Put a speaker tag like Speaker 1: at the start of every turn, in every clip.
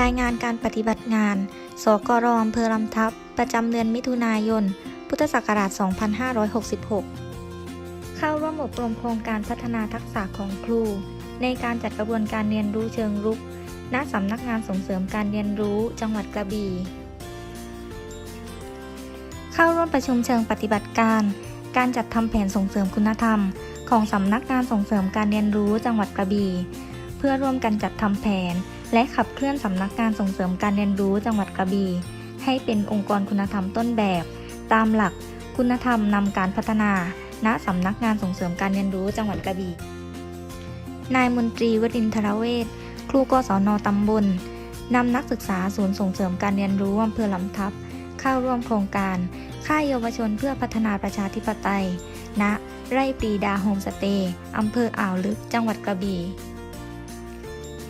Speaker 1: รายงานการปฏิบัติงาน สกรอำเภอลำทับ ประจำเดือนมิถุนายน พุทธศักราช 2566 เข้าร่วมอบรมโครงการพัฒนาทักษะของครู ในการจัดกระบวนการเรียนรู้เชิงรุก ณ สำนักงานส่งเสริมการเรียนรู้จังหวัดกระบี่ เข้าร่วมประชุมเชิงปฏิบัติการ การจัดทำแผนส่งเสริมคุณธรรม ของสำนักงานส่งเสริมการเรียนรู้จังหวัดกระบี่ เพื่อร่วมกันจัดทำแผน และขับเคลื่อนสำนักงานส่งเสริมการเรียนรู้จังหวัดกระบี่ให้เป็นองค์กรคุณธรรมต้นแบบ ตามหลักคุณธรรมนำการพัฒนา ณสำนักงานส่งเสริมการเรียนรู้จังหวัดกระบี่ นายมนตรีวรินทรเวชครูกศนตำบลนำนักศึกษาศูนย์ส่งเสริมการเรียนรู้อำเภอลำทับ เข้าร่วมโครงการ ค่ายเยาวชนเพื่อพัฒนาประชาธิปไตย ณ ไร่ปรีดาโฮมสเตย์อำเภออ่าวลึก จังหวัดกระบี่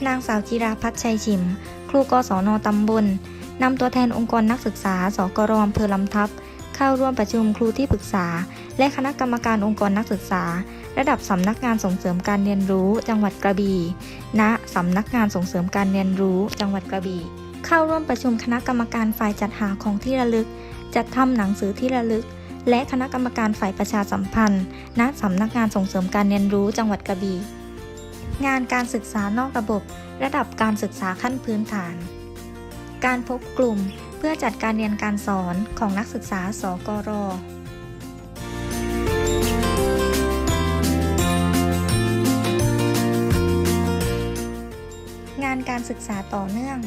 Speaker 1: นางสาวจิราพัฒชัยชิม ครูกศนตำบลนำตัวแทนองค์กรนักศึกษาสกรอำเภอลำทับ เข้าร่วมประชุมครูที่ปรึกษา และคณะกรรมการองค์กรนักศึกษา ระดับสำนักงานส่งเสริมการเรียนรู้ จังหวัดกระบี่ ณ สำนักงานส่งเสริมการเรียนรู้ จังหวัดกระบี่ เข้าร่วมประชุมคณะกรรมการฝ่ายจัดหาของที่ระลึก จัดทำหนังสือที่ระลึก และคณะกรรมการฝ่ายประชาสัมพันธ์ ณ สำนักงานส่งเสริมการเรียนรู้ จังหวัดกระบี่ งานการศึกษานอกระบบ ระดับการศึกษาขั้นพื้นฐาน การพบกลุ่มเพื่อจัดการเรียนการสอนของนักศึกษา สกรงานการศึกษาต่อเนื่อง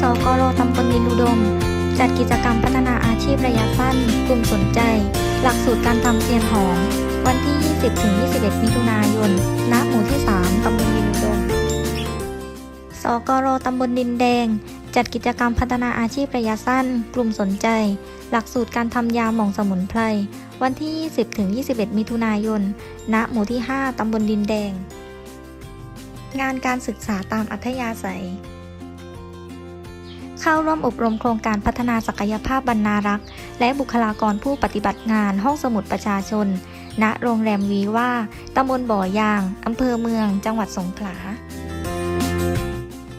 Speaker 1: สกรตำบลดินอุดม จัดกิจกรรมพัฒนาอาชีพระยะสั้น กลุ่มสนใจ หลักสูตรการทำเทียนหอม ว นที่20-21 มิถุนายน ณ หมู่ที่ 3 ตำบลดินดมสกรตำบลดินแดง จัดกิจกรรมพัฒนาอาชีพระยะสั้น กลุ่มสนใจ หลักสูตรการทำยาหม่องสมุนไพร วันที่ 20-21 มิถุนายน ณ หมู่ที่ 5 ตำบลดินแดง งานการศึกษาตามอัธยาศัยเข้าร่วมอบรมโครงการพัฒนาศักยภาพบรรณารักษ์ และบุคลากรผู้ปฏิบัติงานห้องสมุดประชาชน ณโรงแรมวีว่าตำบลบ่อยางอำเภอเมือง จังหวัดสงขลา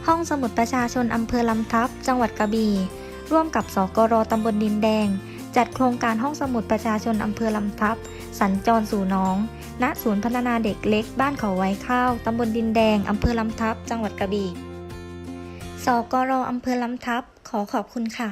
Speaker 1: ห้องสมุดประชาชนอำเภอลำทับ จังหวัดกระบี่ ร่วมกับสกรตำบลดินแดง จัดโครงการห้องสมุดประชาชนอำเภอลำทับ สัญจรสู่น้อง ณ ศูนย์พัฒนาเด็กเล็ก บ้านเขาไว้ข้าวตำบลดินแดงอำเภอลำทับ จังหวัดกระบี่สกรอำเภอลำทับ ขอขอบคุณค่ะ